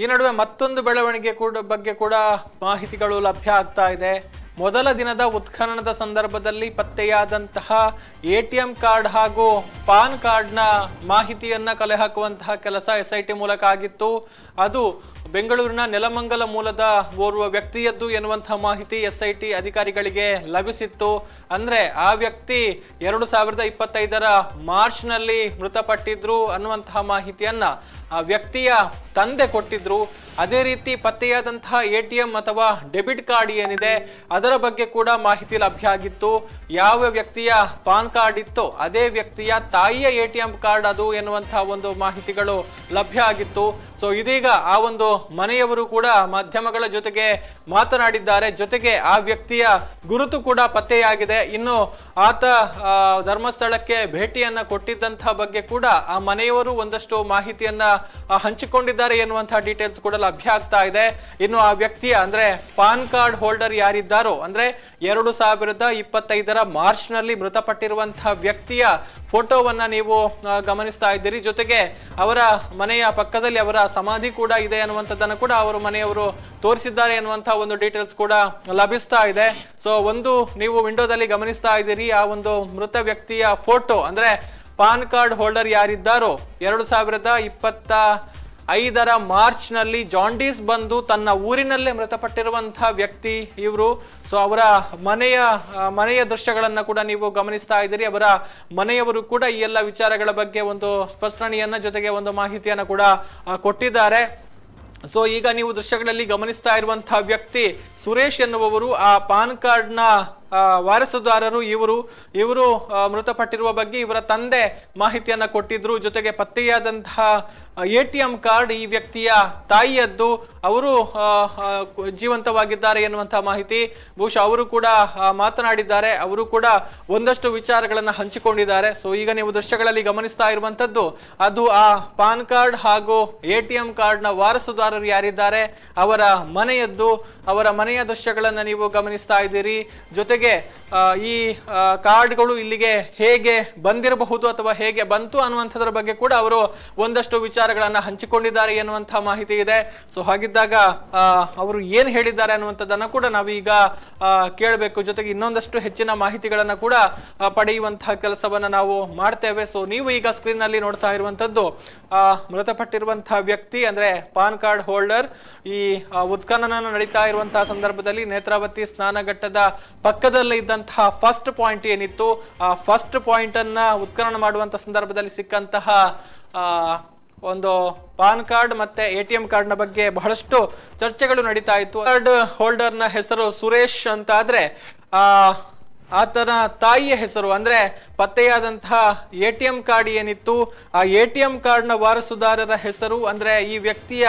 ಈ ನಡುವೆ ಮತ್ತೊಂದು ಬೆಳವಣಿಗೆ ಕೂಡ ಬಗ್ಗೆ ಕೂಡ ಮಾಹಿತಿಗಳು ಲಭ್ಯ ಆಗ್ತಾ ಇದೆ. ಮೊದಲ ದಿನದ ಉತ್ಖನನದ ಸಂದರ್ಭದಲ್ಲಿ ಪತ್ತೆಯಾದಂತಹ ಎ ಟಿ ಎಂ ಕಾರ್ಡ್ ಹಾಗೂ ಪಾನ್ ಕಾರ್ಡ್ನ ಮಾಹಿತಿಯನ್ನು ಕಲೆ ಹಾಕುವಂತಹ ಕೆಲಸ ಎಸ್ ಐ ಟಿ ಮೂಲಕ ಆಗಿತ್ತು. ಅದು ಬೆಂಗಳೂರಿನ ನೆಲಮಂಗಲ ಮೂಲದ ಓರ್ವ ವ್ಯಕ್ತಿಯದ್ದು ಎನ್ನುವಂತಹ ಮಾಹಿತಿ ಎಸ್ ಐ ಟಿ ಅಧಿಕಾರಿಗಳಿಗೆ ಲಭಿಸಿತ್ತು. ಅಂದ್ರೆ ಆ ವ್ಯಕ್ತಿ ಎರಡು ಸಾವಿರದ ಇಪ್ಪತ್ತೈದರ ಮಾರ್ಚ್ನಲ್ಲಿ ಮೃತಪಟ್ಟಿದ್ರು ಅನ್ನುವಂತಹ ಮಾಹಿತಿಯನ್ನ ವ್ಯಕ್ತಿಯ ತಂದೆ ಕೊಟ್ಟಿದ್ರು. ಅದೇ ರೀತಿ ಪತ್ತೆಯಾದಂತಹ ಎ ಟಿ ಎಂ ಅಥವಾ ಡೆಬಿಟ್ ಕಾರ್ಡ್ ಏನಿದೆ ಅದರ ಬಗ್ಗೆ ಕೂಡ ಮಾಹಿತಿ ಲಭ್ಯ ಆಗಿತ್ತು. ಯಾವ ವ್ಯಕ್ತಿಯ ಪಾನ್ ಕಾರ್ಡ್ ಇತ್ತು ಅದೇ ವ್ಯಕ್ತಿಯ ತಾಯಿಯ ಎ ಟಿ ಎಂ ಕಾರ್ಡ್ ಅದು ಎನ್ನುವಂತಹ ಒಂದು ಮಾಹಿತಿಗಳು ಲಭ್ಯ ಆಗಿತ್ತು. ಸೊ ಇದೀಗ ಆ ಒಂದು ಮನೆಯವರು ಕೂಡ ಮಾಧ್ಯಮಗಳ ಜೊತೆಗೆ ಮಾತನಾಡಿದ್ದಾರೆ. ಜೊತೆಗೆ ಆ ವ್ಯಕ್ತಿಯ ಗುರುತು ಕೂಡ ಪತ್ತೆಯಾಗಿದೆ. ಇನ್ನು ಆತ ಧರ್ಮಸ್ಥಳಕ್ಕೆ ಭೇಟಿಯನ್ನ ಕೊಟ್ಟಿದ್ದಂತಹ ಬಗ್ಗೆ ಕೂಡ ಆ ಮನೆಯವರು ಒಂದಷ್ಟು ಮಾಹಿತಿಯನ್ನ ಆ, ಹಂಚಿಕೊಂಡಿದ್ದಾರೆ ಎನ್ನುವಂತಹ ಡೀಟೇಲ್ಸ್ ಕೂಡ ಲಭ್ಯ ಆಗ್ತಾ ಇದೆ. ಇನ್ನು ಆ ವ್ಯಕ್ತಿಯ, ಅಂದ್ರೆ ಪಾನ್ ಕಾರ್ಡ್ ಹೋಲ್ಡರ್ ಯಾರಿದ್ದಾರೋ, ಅಂದ್ರೆ ಎರಡು ಸಾವಿರದ ಇಪ್ಪತ್ತೈದರ ಮಾರ್ಚ್ನಲ್ಲಿ ಮೃತಪಟ್ಟಿರುವಂತಹ ವ್ಯಕ್ತಿಯ ಫೋಟೋವನ್ನ ನೀವು ಗಮನಿಸ್ತಾ ಇದ್ದೀರಿ. ಜೊತೆಗೆ ಅವರ ಮನೆಯ ಪಕ್ಕದಲ್ಲಿ ಅವರ ಸಮಾಧಿ ಕೂಡ ಇದೆ ಅನ್ನುವಂಥದ್ದನ್ನು ಕೂಡ ಅವರು ಮನೆಯವರು ತೋರಿಸಿದ್ದಾರೆ ಎನ್ನುವಂತಹ ಒಂದು ಡೀಟೇಲ್ಸ್ ಕೂಡ ಲಭಿಸ್ತಾ ಇದೆ. ಸೊ ಒಂದು ನೀವು ವಿಂಡೋದಲ್ಲಿ ಗಮನಿಸ್ತಾ ಇದ್ದೀರಿ. ಆ ಒಂದು ಮೃತ ವ್ಯಕ್ತಿಯ ಫೋಟೋ, ಅಂದ್ರೆ ಪಾನ್ ಕಾರ್ಡ್ ಹೋಲ್ಡರ್ ಯಾರಿದ್ದಾರೋ ಎರಡು ಸಾವಿರದ ಇಪ್ಪತ್ತ ಐದರ ಮಾರ್ಚ್ನಲ್ಲಿ ಜಾಂಡೀಸ್ ಬಂದು ತನ್ನ ಊರಿನಲ್ಲೇ ಮೃತಪಟ್ಟಿರುವಂತಹ ವ್ಯಕ್ತಿ ಇವರು. ಸೊ ಅವರ ಮನೆಯ ಮನೆಯ ದೃಶ್ಯಗಳನ್ನು ಕೂಡ ನೀವು ಗಮನಿಸ್ತಾ ಇದ್ದೀರಿ. ಅವರ ಮನೆಯವರು ಕೂಡ ಈ ಎಲ್ಲ ವಿಚಾರಗಳ ಬಗ್ಗೆ ಒಂದು ಸ್ಪಷ್ಟನೆಯನ್ನ ಜೊತೆಗೆ ಒಂದು ಮಾಹಿತಿಯನ್ನ ಕೂಡ ಕೊಟ್ಟಿದ್ದಾರೆ. ಸೊ ಈಗ ನೀವು ದೃಶ್ಯಗಳಲ್ಲಿ ಗಮನಿಸ್ತಾ ಇರುವಂತಹ ವ್ಯಕ್ತಿ ಸುರೇಶ್ ಎನ್ನುವವರು ಆ ಪಾನ್ ಕಾರ್ಡ್ನ ವಾರಸುದಾರರು ಇವರು ಇವರು ಮೃತಪಟ್ಟಿರುವ ಬಗ್ಗೆ ಇವರ ತಂದೆ ಮಾಹಿತಿಯನ್ನು ಕೊಟ್ಟಿದ್ರು. ಜೊತೆಗೆ ಪತ್ತೆಯಾದಂತಹ ಎ ಟಿ ಎಂ ಕಾರ್ಡ್ ಈ ವ್ಯಕ್ತಿಯ ತಾಯಿಯದ್ದು. ಅವರು ಜೀವಂತವಾಗಿದ್ದಾರೆ ಎನ್ನುವಂತಹ ಮಾಹಿತಿ. ಬಹುಶಃ ಅವರು ಕೂಡ ಮಾತನಾಡಿದ್ದಾರೆ. ಅವರು ಕೂಡ ಒಂದಷ್ಟು ವಿಚಾರಗಳನ್ನು ಹಂಚಿಕೊಂಡಿದ್ದಾರೆ. ಸೊ ಈಗ ನೀವು ದೃಶ್ಯಗಳಲ್ಲಿ ಗಮನಿಸ್ತಾ ಇರುವಂತದ್ದು ಅದು ಆ ಪಾನ್ ಕಾರ್ಡ್ ಹಾಗೂ ಎ ಟಿ ಎಂ ಕಾರ್ಡ್ನ ವಾರಸುದಾರರು ಯಾರಿದ್ದಾರೆ? ಅವರ ಮನೆಯದ್ದು, ಅವರ ಮನೆಯ ದೃಶ್ಯಗಳನ್ನು ನೀವು ಗಮನಿಸ್ತಾ ಇದ್ದೀರಿ. ಜೊತೆಗೆ ಆ, ಈ ಕಾರ್ಡ್ಗಳು ಇಲ್ಲಿಗೆ ಹೇಗೆ ಬಂದಿರಬಹುದು ಅಥವಾ ಹೇಗೆ ಬಂತು ಅನ್ನುವಂಥದ್ರ ಬಗ್ಗೆ ಕೂಡ ಅವರು ಒಂದಷ್ಟು ವಿಚಾರಗಳನ್ನ ಹಂಚಿಕೊಂಡಿದ್ದಾರೆ ಎನ್ನುವಂತಹ ಮಾಹಿತಿ ಇದೆ. ಸೊ ಹಾಗಿದ್ದಾಗ ಅವರು ಏನ್ ಹೇಳಿದ್ದಾರೆ ಅನ್ನುವಂಥದ್ದನ್ನ ಕೂಡ ನಾವೀಗ ಕೇಳಬೇಕು. ಜೊತೆಗೆ ಇನ್ನೊಂದಷ್ಟು ಹೆಚ್ಚಿನ ಮಾಹಿತಿಗಳನ್ನ ಕೂಡ ಪಡೆಯುವಂತಹ ಕೆಲಸವನ್ನ ನಾವು ಮಾಡ್ತೇವೆ. ಸೊ ನೀವು ಈಗ ಸ್ಕ್ರೀನ್ನಲ್ಲಿ ನೋಡ್ತಾ ಇರುವಂತದ್ದು ಆ, ಮೃತಪಟ್ಟಿರುವಂತಹ ವ್ಯಕ್ತಿ ಅಂದ್ರೆ ಪಾನ್ ಕಾರ್ಡ್ ಹೋಲ್ಡರ್. ಈ ಉತ್ಖನನ ನಡೀತಾ ಇರುವಂತಹ ಸಂದರ್ಭದಲ್ಲಿ ನೇತ್ರಾವತಿ ಸ್ನಾನಘಟ್ಟದ ಪಕ್ಕದಲ್ಲೇ ಇದ್ದಂತಹ ಫಸ್ಟ್ ಪಾಯಿಂಟ್ ಏನಿತ್ತು? ಆ ಫಸ್ಟ್ ಪಾಯಿಂಟ್ ಅನ್ನ ಉತ್ಖನನ ಮಾಡುವಂತ ಸಂದರ್ಭದಲ್ಲಿ ಸಿಕ್ಕಂತಹ ಒಂದು ಪಾನ್ ಕಾರ್ಡ್ ಮತ್ತೆ ಎ ಟಿ ಎಂ ಕಾರ್ಡ್ನ ಬಗ್ಗೆ ಬಹಳಷ್ಟು ಚರ್ಚೆಗಳು ನಡೀತಾ ಇತ್ತು. ಕಾರ್ಡ್ ಹೋಲ್ಡರ್ನ ಹೆಸರು ಸುರೇಶ್ ಅಂತ ಆದ್ರೆ ಆ, ಆತನ ತಾಯಿಯ ಹೆಸರು ಅಂದ್ರೆ ಪತ್ತೆಯಾದಂತಹ ಎ ಟಿ ಎಂ ಕಾರ್ಡ್ ಏನಿತ್ತು? ಆ ಎ ಟಿ ಎಂ ಕಾರ್ಡ್ನ ವಾರಸುದಾರರ ಹೆಸರು ಅಂದ್ರೆ ಈ ವ್ಯಕ್ತಿಯ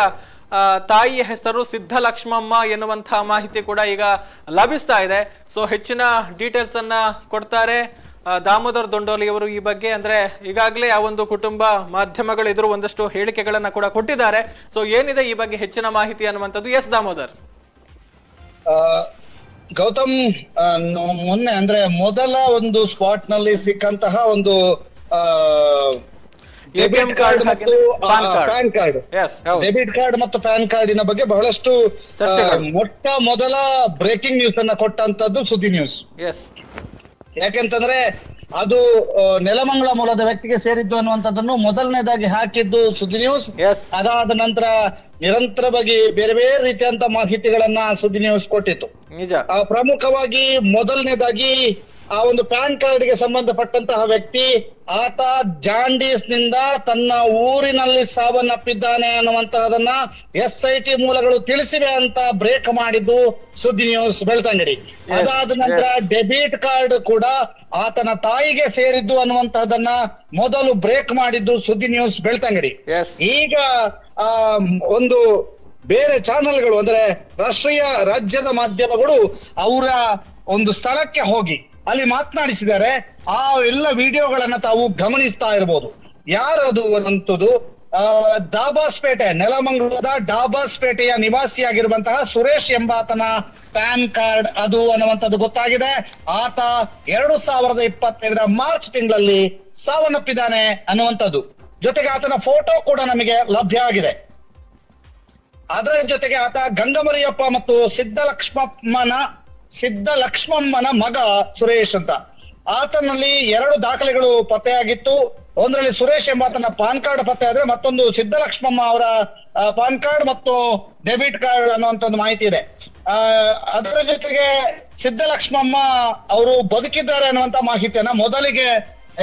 ತಾಯಿಯ ಹೆಸರು ಸಿದ್ಧಲಕ್ಷ್ಮಮ್ಮ ಎನ್ನುವಂತಹ ಮಾಹಿತಿ ಕೂಡ ಈಗ ಲಭಿಸ್ತಾ ಇದೆ. ಸೊ ಹೆಚ್ಚಿನ ಡೀಟೇಲ್ಸ್ ಅನ್ನ ಕೊಡ್ತಾರೆ. ದಾಮೋದರ್ ದೊಂಡೋಲಿ ಅವರು ಈ ಬಗ್ಗೆ. ಅಂದ್ರೆ ಈಗಾಗಲೇ ಆ ಒಂದು ಕುಟುಂಬ ಮಾಧ್ಯಮಗಳು ಎದುರು ಒಂದಷ್ಟು ಹೇಳಿಕೆಗಳನ್ನ ಕೂಡ ಕೊಟ್ಟಿದ್ದಾರೆ. ಸೊ ಏನಿದೆ ಈ ಬಗ್ಗೆ ಹೆಚ್ಚಿನ ಮಾಹಿತಿ ಅನ್ನುವಂಥದ್ದು ಎಸ್ ದಾಮೋದರ್. ಗೌತಮ್ ಮೊನ್ನೆ ಅಂದ್ರೆ ಮೊದಲ ಒಂದು ಸ್ಪಾಟ್ನಲ್ಲಿ ಸಿಕ್ಕಂತಹ ಒಂದು ಡೆಬಿಟ್ ಕಾರ್ಡ್ ಮತ್ತು ಪ್ಯಾನ್ ಕಾರ್ಡ್ ಡೆಬಿಟ್ ಕಾರ್ಡ್ ಮತ್ತು ಪ್ಯಾನ್ ಕಾರ್ಡಿನ ಬಗ್ಗೆ ಬಹಳಷ್ಟು ಮೊಟ್ಟ ಮೊದಲ ಬ್ರೇಕಿಂಗ್ ನ್ಯೂಸ್ ಅನ್ನ ಕೊಟ್ಟಂತದ್ದು ಸುದ್ದಿ ನ್ಯೂಸ್ ಯಾಕೆಂತಂದ್ರೆ ಅದು ನೆಲಮಂಗಳ ನೆಲಮಂಗಲ ಮೂಲದ ವ್ಯಕ್ತಿಗೆ ಸೇರಿದ್ದು ಅನ್ನುವಂಥದ್ದನ್ನು ಮೊದಲನೇದಾಗಿ ಹಾಕಿದ್ದು ಸುದ್ದಿ ನ್ಯೂಸ್ ಅದಾದ ನಂತರ ನಿರಂತರವಾಗಿ ಬೇರೆ ಬೇರೆ ರೀತಿಯಂತ ಮಾಹಿತಿಗಳನ್ನ ಸುದ್ದಿ ನ್ಯೂಸ್ ಕೊಟ್ಟಿತ್ತು. ಪ್ರಮುಖವಾಗಿ ಮೊದಲನೇದಾಗಿ ಆ ಒಂದು ಪ್ಯಾನ್ ಕಾರ್ಡ್ಗೆ ಸಂಬಂಧಪಟ್ಟಂತಹ ವ್ಯಕ್ತಿ ಆತ ಜಾಂಡೀಸ್ನಿಂದ ತನ್ನ ಊರಿನಲ್ಲಿ ಸಾವನ್ನಪ್ಪಿದ್ದಾನೆ ಅನ್ನುವಂತಹದನ್ನ ಎಸ್ ಐ ಟಿ ಮೂಲಗಳು ತಿಳಿಸಿವೆ ಅಂತ ಬ್ರೇಕ್ ಮಾಡಿದ್ದು ಸುದ್ದಿ ನ್ಯೂಸ್ ಬೆಳ್ತಂಗಡಿ. ಅದಾದ ನಂತರ ಡೆಬಿಟ್ ಕಾರ್ಡ್ ಕೂಡ ಆತನ ತಾಯಿಗೆ ಸೇರಿದ್ದು ಅನ್ನುವಂತಹದನ್ನ ಮೊದಲು ಬ್ರೇಕ್ ಮಾಡಿದ್ದು ಸುದ್ದಿ ನ್ಯೂಸ್ ಬೆಳ್ತಂಗಡಿ. ಈಗ ಆ ಒಂದು ಬೇರೆ ಚಾನೆಲ್ಗಳು ಅಂದ್ರೆ ರಾಷ್ಟ್ರೀಯ ರಾಜ್ಯದ ಮಾಧ್ಯಮಗಳು ಅವರ ಒಂದು ಸ್ಥಳಕ್ಕೆ ಹೋಗಿ. ಅಲ್ಲಿ ಮಾತನಾಡಿಸಿದ್ದಾರೆ ಆ ಎಲ್ಲ ವಿಡಿಯೋಗಳನ್ನ ತಾವು ಗಮನಿಸ್ತಾ ಇರಬಹುದು ಯಾರದು ಅನ್ನುವಂಥದ್ದು ದಾಬಾಸ್ಪೇಟೆ ನೆಲಮಂಗಲದ ಡಾಬಾಸ್ಪೇಟೆಯ ನಿವಾಸಿಯಾಗಿರುವಂತಹ ಸುರೇಶ್ ಎಂಬಾತನ ಪ್ಯಾನ್ ಕಾರ್ಡ್ ಅದು ಅನ್ನುವಂಥದ್ದು ಗೊತ್ತಾಗಿದೆ. ಆತ ಎರಡು ಸಾವಿರದ ಇಪ್ಪತ್ತೈದರ ಮಾರ್ಚ್ ತಿಂಗಳಲ್ಲಿ ಸಾವನ್ನಪ್ಪಿದ್ದಾನೆ ಅನ್ನುವಂಥದ್ದು. ಜೊತೆಗೆ ಆತನ ಫೋಟೋ ಕೂಡ ನಮಗೆ ಲಭ್ಯ ಆಗಿದೆ. ಅದರ ಜೊತೆಗೆ ಆತ ಗಂಗಮರಿಯಪ್ಪ ಮತ್ತು ಸಿದ್ಧಲಕ್ಷ್ಮಮ್ಮನ ಸಿದ್ಧ ಲಕ್ಷ್ಮಮ್ಮನ ಮಗ ಸುರೇಶ್ ಅಂತ. ಆತನಲ್ಲಿ ಎರಡು ದಾಖಲೆಗಳು ಪತ್ತೆಯಾಗಿತ್ತು. ಒಂದರಲ್ಲಿ ಸುರೇಶ್ ಎಂಬಾತನ ಪಾನ್ ಕಾರ್ಡ್ ಪತ್ತೆ ಆದ್ರೆ ಮತ್ತೊಂದು ಸಿದ್ಧಲಕ್ಷ್ಮಮ್ಮ ಅವರ ಆ, ಪಾನ್ ಕಾರ್ಡ್ ಮತ್ತು ಡೆಬಿಟ್ ಕಾರ್ಡ್ ಅನ್ನುವಂತ ಒಂದು ಮಾಹಿತಿ ಇದೆ. ಅದರ ಜೊತೆಗೆ ಸಿದ್ಧಲಕ್ಷ್ಮಮ್ಮ ಅವರು ಬದುಕಿದ್ದಾರೆ ಅನ್ನುವಂತ ಮಾಹಿತಿಯನ್ನ ಮೊದಲಿಗೆ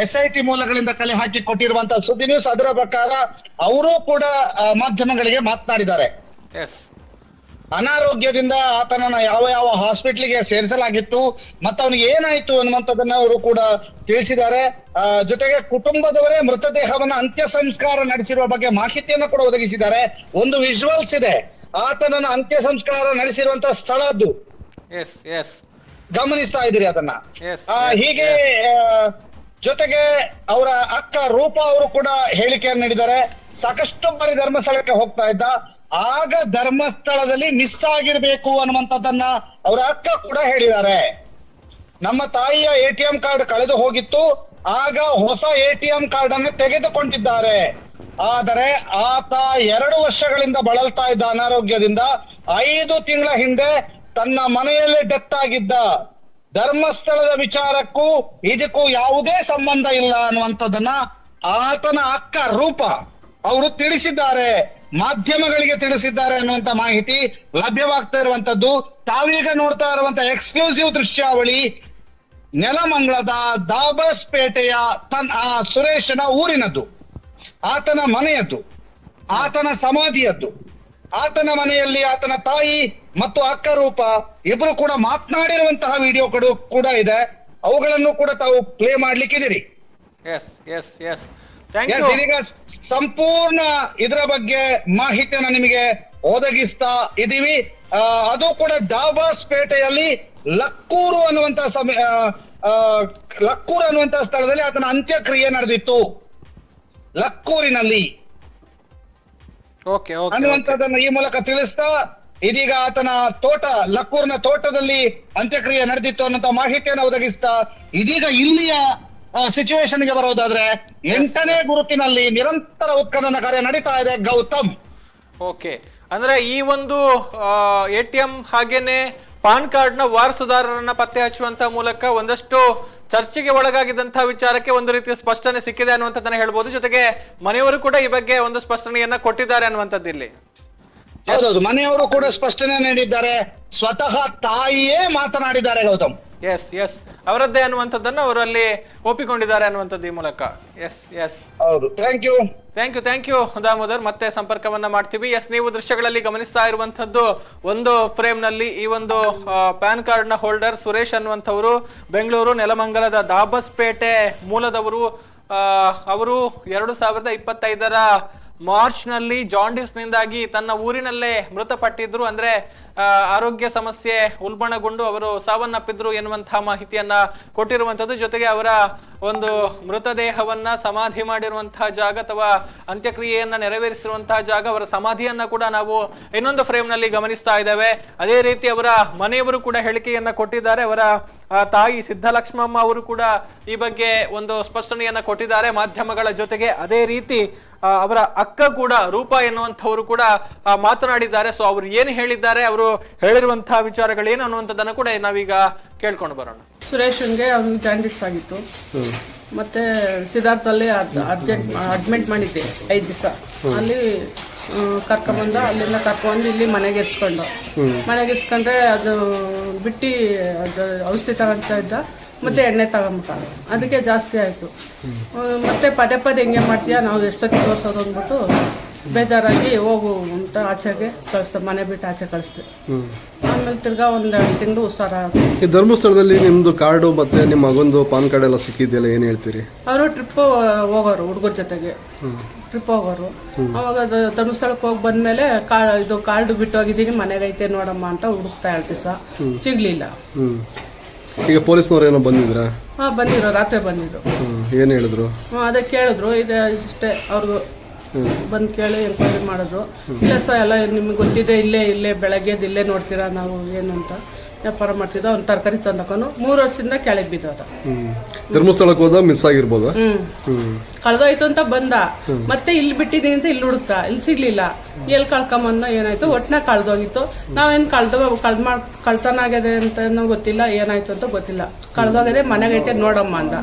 ಎಸ್ ಐ ಟಿ ಮೂಲಗಳಿಂದ ಕಲೆ ಹಾಕಿ ಕೊಟ್ಟಿರುವಂತಹ ಸುದ್ದಿ ನ್ಯೂಸ್ ಅದರ ಪ್ರಕಾರ ಅವರು ಕೂಡ ಮಾಧ್ಯಮಗಳಿಗೆ ಮಾತನಾಡಿದ್ದಾರೆ. ಅನಾರೋಗ್ಯದಿಂದ ಆತನನ್ನ ಯಾವ ಯಾವ ಹಾಸ್ಪಿಟ್ಲಿಗೆ ಸೇರಿಸಲಾಗಿತ್ತು ಮತ್ತು ಅವನಿಗೆ ಏನಾಯ್ತು ಅನ್ನುವಂಥದ್ದನ್ನ ಅವರು ಕೂಡ ತಿಳಿಸಿದ್ದಾರೆ. ಜೊತೆಗೆ ಕುಟುಂಬದವರೇ ಮೃತದೇಹವನ್ನ ಅಂತ್ಯ ಸಂಸ್ಕಾರ ನಡೆಸಿರುವ ಬಗ್ಗೆ ಮಾಹಿತಿಯನ್ನು ಕೂಡ ಒದಗಿಸಿದ್ದಾರೆ. ಒಂದು ವಿಜುವಲ್ಸ್ ಇದೆ. ಆತನನ್ನ ಅಂತ್ಯ ಸಂಸ್ಕಾರ ನಡೆಸಿರುವಂತಹ ಸ್ಥಳದ್ದು ಗಮನಿಸ್ತಾ ಇದ್ದೀರಿ ಅದನ್ನ. ಹೀಗೆ ಜೊತೆಗೆ ಅವರ ಅಕ್ಕ ರೂಪಾ ಅವರು ಕೂಡ ಹೇಳಿಕೆಯನ್ನು ನೀಡಿದ್ದಾರೆ. ಸಾಕಷ್ಟು ಬಾರಿ ಧರ್ಮಸ್ಥಳಕ್ಕೆ ಹೋಗ್ತಾ ಇದ್ದ. ಆಗ ಧರ್ಮಸ್ಥಳದಲ್ಲಿ ಮಿಸ್ ಆಗಿರ್ಬೇಕು ಅನ್ನುವಂಥದ್ದನ್ನ ಅವರ ಅಕ್ಕ ಕೂಡ ಹೇಳಿದ್ದಾರೆ. ನಮ್ಮ ತಾಯಿಯ ಎ ಟಿ ಎಂ ಕಾರ್ಡ್ ಕಳೆದು ಹೋಗಿತ್ತು. ಆಗ ಹೊಸ ಎ ಟಿ ಎಂ ಕಾರ್ಡ್ ಅನ್ನು ತೆಗೆದುಕೊಂಡಿದ್ದಾರೆ. ಆದರೆ ಆತ ಎರಡು ವರ್ಷಗಳಿಂದ ಬಳಲ್ತಾ ಇದ್ದ ಅನಾರೋಗ್ಯದಿಂದ ಐದು ತಿಂಗಳ ಹಿಂದೆ ತನ್ನ ಮನೆಯಲ್ಲೇ ಡೆತ್ ಆಗಿದ್ದ ಧರ್ಮಸ್ಥಳದ ವಿಚಾರಕ್ಕೂ ಇದಕ್ಕೂ ಯಾವುದೇ ಸಂಬಂಧ ಇಲ್ಲ ಅನ್ನುವಂಥದ್ದನ್ನ ಆತನ ಅಕ್ಕ ರೂಪ ಅವರು ತಿಳಿಸಿದ್ದಾರೆ, ಮಾಧ್ಯಮಗಳಿಗೆ ತಿಳಿಸಿದ್ದಾರೆ ಅನ್ನುವಂತ ಮಾಹಿತಿ ಲಭ್ಯವಾಗ್ತಾ ಇರುವಂತದ್ದು ತಾವೀಗ ನೋಡ್ತಾ ಇರುವಂತ ಎಕ್ಸ್ಕ್ಲೂಸಿವ್ ದೃಶ್ಯಾವಳಿ ನೆಲಮಂಗಳದ ದಾಬಸ್ ಪೇಟೆಯ ತನ್ ಆ ಸುರೇಶನ ಊರಿನದ್ದು. ಆತನ ಮನೆಯದ್ದು, ಆತನ ಸಮಾಧಿಯದ್ದು. ಆತನ ಮನೆಯಲ್ಲಿ ಆತನ ತಾಯಿ ಮತ್ತು ಅಕ್ಕ ರೂಪ ಇಬ್ರು ಕೂಡ ಮಾತನಾಡಿರುವಂತಹ ವಿಡಿಯೋ ಕೂಡ ಇದೆ. ಅವುಗಳನ್ನು ಕೂಡ ತಾವು ಪ್ಲೇ ಮಾಡ್ಲಿಕ್ಕಿದ್ದೀರಿ. ಇದೀಗ ಸಂಪೂರ್ಣ ಇದರ ಬಗ್ಗೆ ಮಾಹಿತಿಯನ್ನ ನಿಮಗೆ ಒದಗಿಸ್ತಾ ಇದೀವಿ ಅದು ಕೂಡ ದಾಬಾಸ್ಪೇಟೆಯಲ್ಲಿ ಲಕ್ಕೂರು ಅನ್ನುವಂತ ಸಮಯ ಲಕ್ಕೂರು ಅನ್ನುವಂತ ಸ್ಥಳದಲ್ಲಿ ಆತನ ಅಂತ್ಯಕ್ರಿಯೆ ನಡೆದಿತ್ತು. ಲಕ್ಕೂರಿನಲ್ಲಿ. ಅನ್ನುವಂಥದ್ದನ್ನ ಈ ಮೂಲಕ ತಿಳಿಸ್ತಾ ಇದೀಗ ಆತನ ತೋಟ ಲಕ್ಕೂರ್ನ ತೋಟದಲ್ಲಿ ಅಂತ್ಯಕ್ರಿಯೆ ನಡೆದಿತ್ತು ಅನ್ನೋ ಮಾಹಿತಿಯನ್ನು ಒದಗಿಸ್ತಾ ಇದೀಗ ಇಲ್ಲಿಯ ಸಿಚುವೇಶನ್ಗೆ ಬರೋದಾದ್ರೆ ಎಂಟನೇ ಗುರುತಿನಲ್ಲಿ ನಿರಂತರ ಉತ್ಖನನ ಕಾರ್ಯ ನಡೀತಾ ಇದೆ ಗೌತಮ್. ಓಕೆ ಅಂದ್ರೆ ಈ ಒಂದು ಎ ಟಿ ಎಂ ಹಾಗೇನೆ ಪಾನ್ ಕಾರ್ಡ್ನ ವಾರಸುದಾರರನ್ನ ಪತ್ತೆ ಹಚ್ಚುವಂತ ಮೂಲಕ ಒಂದಷ್ಟು ಚರ್ಚೆಗೆ ಒಳಗಾಗಿದ್ದಂತಹ ವಿಚಾರಕ್ಕೆ ಒಂದು ರೀತಿಯ ಸ್ಪಷ್ಟನೆ ಸಿಕ್ಕಿದೆ ಅನ್ನುವಂಥದ್ದನ್ನ ಹೇಳ್ಬೋದು. ಜೊತೆಗೆ ಮನೆಯವರು ಕೂಡ ಈ ಬಗ್ಗೆ ಒಂದು ಸ್ಪಷ್ಟನೆಯನ್ನ ಕೊಟ್ಟಿದ್ದಾರೆ ಅನ್ನುವಂಥದ್ದು ಇಲ್ಲಿ. ಹೌದೌದು, ಮನೆಯವರು ಕೂಡ ಸ್ಪಷ್ಟನೆ ನೀಡಿದ್ದಾರೆ. ಸ್ವತಃ ತಾಯಿಯೇ ಮಾತನಾಡಿದ್ದಾರೆ ಗೌತಮ್. ಎಸ್ ಎಸ್ ಅವರದ್ದೇ ಅನ್ನುವಂಥದ್ದನ್ನು ಅವರು ಅಲ್ಲಿ ಒಪ್ಪಿಕೊಂಡಿದ್ದಾರೆ ಅನ್ನುವಂಥದ್ದು ಈ ಮೂಲಕ. ಎಸ್ ಎಸ್ ಹೌದು. Thank you thank you thank you Damodar ಮತ್ತೆ ಸಂಪರ್ಕವನ್ನ ಮಾಡ್ತೀವಿ. ಎಸ್ ನೀವು ದೃಶ್ಯಗಳಲ್ಲಿ ಗಮನಿಸ್ತಾ ಇರುವಂತದ್ದು ಒಂದು ಫ್ರೇಮ್ನಲ್ಲಿ ಈ ಒಂದು ಪ್ಯಾನ್ ಕಾರ್ಡ್ನ ಹೋಲ್ಡರ್ ಸುರೇಶ್ ಅನ್ನುವಂಥವರು ಬೆಂಗಳೂರು ನೆಲಮಂಗಲದ ದಾಬಸ್ಪೇಟೆ ಮೂಲದವರು ಅವರು ಎರಡು ಸಾವಿರದ ಇಪ್ಪತ್ತೈದರ ಮಾರ್ಚ್ನಲ್ಲಿ ಜಾಂಡಿಸ್ ನಿಂದಾಗಿ ತನ್ನ ಊರಿನಲ್ಲೇ ಮೃತಪಟ್ಟಿದ್ರು. ಅಂದ್ರೆ ಆರೋಗ್ಯ ಸಮಸ್ಯೆ ಉಲ್ಬಣಗೊಂಡು ಅವರು ಸಾವನ್ನಪ್ಪಿದ್ರು ಎನ್ನುವಂತಹ ಮಾಹಿತಿಯನ್ನ ಕೊಟ್ಟಿರುವಂತದ್ದು ಜೊತೆಗೆ ಅವರ ಒಂದು ಮೃತದೇಹವನ್ನ ಸಮಾಧಿ ಮಾಡಿರುವಂತಹ ಜಾಗ ಅಥವಾ ಅಂತ್ಯಕ್ರಿಯೆಯನ್ನ ನೆರವೇರಿಸಿರುವಂತಹ ಜಾಗ, ಅವರ ಸಮಾಧಿಯನ್ನ ಕೂಡ ನಾವು ಇನ್ನೊಂದು ಫ್ರೇಮ್ನಲ್ಲಿ ಗಮನಿಸ್ತಾ ಇದ್ದೇವೆ. ಅದೇ ರೀತಿ ಅವರ ಮನೆಯವರು ಕೂಡ ಹೇಳಿಕೆಯನ್ನ ಕೊಟ್ಟಿದ್ದಾರೆ. ಅವರ ತಾಯಿ ಸಿದ್ದಲಕ್ಷ್ಮಮ್ಮ ಅವರು ಕೂಡ ಈ ಬಗ್ಗೆ ಒಂದು ಸ್ಪಷ್ಟನೆಯನ್ನ ಕೊಟ್ಟಿದ್ದಾರೆ ಮಾಧ್ಯಮಗಳ ಜೊತೆಗೆ. ಅದೇ ರೀತಿ ಅವರ ಅಕ್ಕ ಕೂಡ ರೂಪ ಎನ್ನುವಂಥವರು ಕೂಡ ಮಾತನಾಡಿದ್ದಾರೆ. ಸೊ ಅವರು ಏನು ಹೇಳಿದ್ದಾರೆ, ಅವರು ಹೇಳಿರುವಂತಹ ವಿಚಾರಗಳೇನು ಅನ್ನುವಂಥದ್ದನ್ನು ಕೂಡ ನಾವೀಗ ಕೇಳ್ಕೊಂಡು ಬರೋಣ. ಸುರೇಶನ್ಗೆ ಅವ್ನಿಗೆ ಜಾಂಡಿಸ್ ಆಗಿತ್ತು. ಮತ್ತೆ ಸಿದ್ಧಾರ್ಥಲ್ಲಿ ಅರ್ಜೆಂಟ್ ಅಡ್ಮಿಟ್ ಮಾಡಿದ್ದೆ ಐದು ದಿವಸ. ಅಲ್ಲಿ ಕರ್ಕೊಂಡ್ಬಂದ ಕರ್ಕೊಂಬಂದ ಅಲ್ಲಿಂದ ಕರ್ಕೊಂಡು ಇಲ್ಲಿ ಮನೆಗೆ ಇರ್ಸ್ಕೊಂಡು ಮನೆಗೆ ಇರ್ಸ್ಕೊಂಡ್ರೆ ಅದು ಬಿಟ್ಟು ಅದು ಔಷಧಿ ತಗೊಂತ ಇದ್ದ ಮತ್ತೆ ಎಣ್ಣೆ ತಗೊಂಬಿಟ್ಟ. ಅದಕ್ಕೆ ಜಾಸ್ತಿ ಆಯಿತು. ಮತ್ತೆ ಪದೇ ಪದೇ ಹೆಂಗೆ ಮಾಡ್ತೀಯಾ ನಾವು ಎಷ್ಟೊತ್ತಿಗೆ ತೋರ್ಸೋದು ಅಂದ್ಬಿಟ್ಟು ಬೇಜಾರಾಗಿ ಹೋಗು ಅಂತ ಆಚೆಗೆ ಕಳಿಸ್ತೆ ಮನೆ ಬಿಟ್ಟು ಆಚೆ ಕಳಿಸ್ತೆ ಆಮೇಲೆ ತಿರ್ಗಾ ಒಂದು ತಿಂಗಳು ಹುಷಾರ ಈ ಧರ್ಮಸ್ಥಳದಲ್ಲಿ ನಿಮ್ದು ಕಾರ್ಡು ಮತ್ತೆ ನಿಮ್ಮ ಮಗಂದು ಪಾನ್ ಕಾರ್ಡ್ ಎಲ್ಲ ಸಿಕ್ಕಿದೆಯಲ್ಲ ಏನು ಹೇಳ್ತೀರಿ? ಅವರು ಟ್ರಿಪ್ ಹೋಗೋರು ಹುಡುಗರ ಜೊತೆಗೆ. ಟ್ರಿಪ್ ಹೋಗೋರು. ಅವಾಗ ಅದು ಧರ್ಮಸ್ಥಳಕ್ಕೆ ಹೋಗಿ ಬಂದ್ಮೇಲೆ ಕಾ ಇದು ಕಾರ್ಡ್ ಬಿಟ್ಟು ಹೋಗಿದ್ದೀನಿ ಮನೆಗೆ ಐತೆ ನೋಡಮ್ಮ ಅಂತ ಹುಡುಕ್ತಾ ಹೇಳ್ತೀವಿ ಸಹ ಸಿಗ್ಲಿಲ್ಲ. ಈಗ ಪೊಲೀಸ್ನವ್ರು ಏನೋ ಬಂದಿದ್ರಾ? ಹಾಂ ಬಂದಿರೋ ರಾತ್ರಿ ಬಂದಿದ್ರು. ಏನು ಹೇಳಿದ್ರು? ಅದಕ್ಕೆ ಅದೇ ಕೇಳಿದ್ರು ಇದೆ ಇಷ್ಟೇ ಅವ್ರಿಗೂ ಬಂದು ಕೇಳಿ ಎಂಕ್ವೈರಿ ಮಾಡೋದು ಇಲ್ಲ ಸರ್ ಎಲ್ಲ ನಿಮ್ಗೆ ಗೊತ್ತಿದೆ, ಇಲ್ಲೇ ಇಲ್ಲೇ, ಬೆಳಗ್ಗೆದು ಇಲ್ಲೇ ನೋಡ್ತೀರಾ ನಾವು, ಏನು ಅಂತ ವ್ಯಾಪಾರ ಮಾಡ್ತಿದ್ದ ಒಂದು ತರಕಾರಿ ತಂದಕೊಂಡು ಮೂರು ವರ್ಷದಿಂದ ಕೆಳಗೆ ಬಿದ್ದೋದ ಧರ್ಮಸ್ಥಳಕ್ಕೆ ಹೋದಾಗ ಮಿಸ್ ಆಗಿರ್ಬೋದಾ? ಕಳ್ದೋಯ್ತು ಅಂತ ಬಂದ. ಮತ್ತೆ ಇಲ್ಲಿ ಬಿಟ್ಟಿದ್ದೀನಿ ಅಂತ ಇಲ್ಲಿ ಹುಡುಕ್ತಾ. ಇಲ್ಲಿ ಸಿಗ್ಲಿಲ್ಲ. ಎಲ್ಲಿ ಕಳ್ಕೊಂಬಂದ ಏನಾಯ್ತು? ಒಟ್ಟನ ಕಳ್ದೋಗಿತ್ತು. ನಾವೇನ್ ಕಳ್ದ ಕಳ್ದ ಮಾಡ್ ಕಳ್ತನ ಆಗಿದೆ ಅಂತ ಗೊತ್ತಿಲ್ಲ. ಏನಾಯ್ತು ಅಂತ ಗೊತ್ತಿಲ್ಲ. ಕಳ್ದೋಗದೆ ಮನೆಗೈತೆ ನೋಡಮ್ಮ ಅಂದ.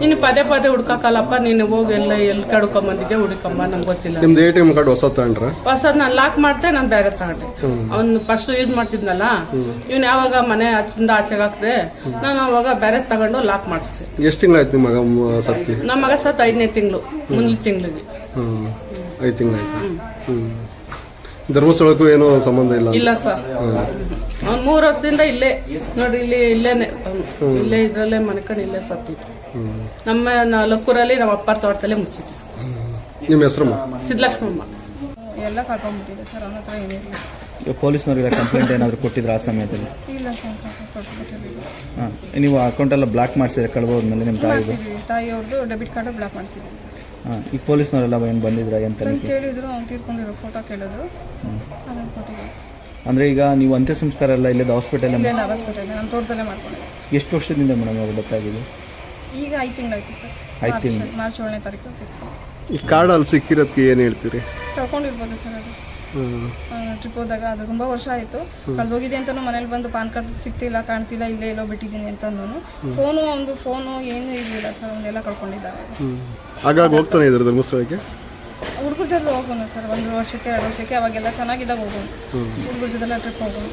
ನೀನು ಪದೇ ಪದೇ ಹುಡ್ಕಕ್ಕಲ್ಲಪ್ಪ ನೀನು ಹೋಗಿ ಎಲ್ಲ ಎಲ್ಲಿ ಕಡ್ಕೊಂಬಂದಿದ್ದೆ ಹುಡುಕಮ್ಮ ನಂಗೆ ಗೊತ್ತಿಲ್ಲ. ನಿಮ್ದು ಎ ಟಿ ಕಾರ್ಡ್ ಹೊಸ ತಗೊಂಡ್ರ? ಹೊಸ ನಾನು ಲಾಕ್ ಮಾಡ್ದೆ ನಾನು ಬೇರೆ ತಗೊಂಡೆ. ಅವ್ನು ಫಸ್ಟ್ ಯೂಸ್ ಮಾಡ್ತಿದ್ನಲ್ಲ? ಇವ್ನು ಯಾವಾಗ ಮನೆ ಆಚಿಂದ ಆಚೆಗೆ ಹಾಕ್ದೆ ನಾನು ಅವಾಗ ಬೇರೆ ತಗೊಂಡು ಲಾಕ್ ಮಾಡಿಸ್ದೆ. ಎಷ್ಟು ತಿಂಗಳಾಯ್ತು ನಿಮ್ಮ ಮಗ ಸತ್ತಿ? ನಮ್ಮ ಮಗ ಸತ್ತು ಐದನೇ ತಿಂಗಳು ಮುಂದಿನ ತಿಂಗಳಿಗೆ. ಹ್ಮ್ ಐದು ತಿಂಗಳಾಯ್ತು? ಹ್ಮ್. ಧರ್ಮಸ್ಥಳಕ್ಕೂ ಏನೋ ಸಂಬಂಧ ಇಲ್ಲ? ಇಲ್ಲ ಸರ್. ಅವ್ನು ಮೂರು ವರ್ಷದಿಂದ ಇಲ್ಲೇ. ನೋಡಿ ಇಲ್ಲಿ ಇಲ್ಲೇನೆ. ಅವ್ನು. ಇಲ್ಲೇ ಇದ್ರಲ್ಲೇ ಮನೆಕಂಡು ಇಲ್ಲೇ ಸತ್ತಿತ್ತು ನಮ್ಮ ನ- ಲಕ್ಕೂರಲ್ಲಿ ನಮ್ಮ ಅಪ್ಪಾರ ತೋಟದಲ್ಲೇ ಮುಚ್ಚಿದ್ವಿ. ನಿಮ್ಮ ಹೆಸರಮ್ಮ? ಸಿದ್ಲಕ್ಷ್ಮಮ್ಮ ಎಲ್ಲ ಕಳ್ಕೊಂಡ್ಬಿಟ್ಟಿದೆ ಸರ್ ಅವನ ಹತ್ರ ಏನಿಲ್ಲ. ಪೊಲೀಸ್ನವರಿಗೆ ಕಂಪ್ಲೇಂಟ್ ಏನಾದರೂ ಕೊಟ್ಟಿದ್ರು ಆ ಸಮಯದಲ್ಲಿ? ಇಲ್ಲ ಸರ್ ಕೊಟ್ಬಿಟ್ಟಿದ್ದೀವಿ ಹಾಂ ನೀವು ಅಕೌಂಟೆಲ್ಲ ಬ್ಲಾಕ್ ಮಾಡಿಸಿದ್ರೆ ಕಳ್ಬೋದ್ಮೇಲೆ ನಿಮ್ಮ ತಾಯಿದು ಮಾಡಿಸಿದ್ವಿ. ತಾಯಿಯವ್ರದ್ದು ಡೆಬಿಟ್ ಕಾರ್ಡು ಬ್ಲಾಕ್ ಮಾಡಿಸಿದ್ವಿ ಸರ್ ಹಾಂ ಈಗ ಪೊಲೀಸ್ನವರೆಲ್ಲ ಏನು ಬಂದಿದ್ರ ಏನು ಬಂದು ತನಿಖೆ ಕೇಳಿದ್ರು ಅವ್ನು ತೀರ್ಕೊಂಡಿರೋ ಫೋಟೋ ಕೇಳಿದ್ರು. ಅದನ್ನು ಕೊಟ್ಟಿದ್ದೀವಿ ಅಂದರೆ ಈಗ ನೀವು ಅಂತ್ಯ ಸಂಸ್ಕಾರ ಎಲ್ಲ ಇಲ್ಲದ ಹಾಸ್ಪಿಟಲ್ ಇಲ್ಲೇ ಹಾಸ್ಪಿಟಲ್ ನಮ್ಮ ತೋಟದಲ್ಲೇ ಮಾಡ್ಕೊಂಡೆ ಎಷ್ಟು ವರ್ಷದಿಂದ ಮೇಡಮ್ ಅವ್ರು ಗೊತ್ತಾಗಿದೆ? ಈಗ ಐದು ತಿಂಗಳಾಯ್ತು ಸರ್ ಐದು ಮಾರ್ಚ್ ತಿಂಗಳು. ಮಾರ್ಚ್ ಏಳನೇ ತಾರೀಕು ಈ ಕಾರ್ಡ್ ಅಲ್ಲಿ ಸಿಕ್ಕಿರೋದಕ್ಕೆ ಏನು ಹೇಳ್ತೀರಿ? ತಗೊಂಡಿರ್ಬೋದು ಸರ್ ಅದು. ಟ್ರಿಪ್ ಹೋದಾಗ ಅದು ತುಂಬ ವರ್ಷ ಆಯಿತು. ಕಳೆದೋಗಿದೆ ಅಂತಲೂ ಮನೇಲಿ ಬಂದು ಪಾನ್ ಕಾರ್ಡ್ ಸಿಗ್ತಿಲ್ಲ ಕಾಣ್ತಿಲ್ಲ ಇಲ್ಲೇ ಎಲ್ಲೋ ಬಿಟ್ಟಿದ್ದೀನಿ ಅಂತಂದನು ಫೋನು ಒಂದು ಫೋನು ಏನೂ ಇರಲಿಲ್ಲ ಸರ್ ಅವನ್ನೆಲ್ಲ ಕಳ್ಕೊಂಡಿದ್ದಾರೆ. ಹ್ಮ್. ಆಗಾಗ ಹೋಗ್ತಾನೆ ಇದ್ದಾರೆ ಧರ್ಮಸ್ಥಳಕ್ಕೆ? ಹುಡುಗರ ಜೊತೆ ಹೋಗೋಣ ಸರ್ ಒಂದು ವರ್ಷಕ್ಕೆ ಎರಡು ವರ್ಷಕ್ಕೆ ಅವಾಗೆಲ್ಲ ಚೆನ್ನಾಗಿದ್ದಾಗ ಹೋಗೋಣ. ಹುಡುಗರ ಜೊತೆಲ್ಲ ಟ್ರಿಪ್ ಹೋಗೋಣ.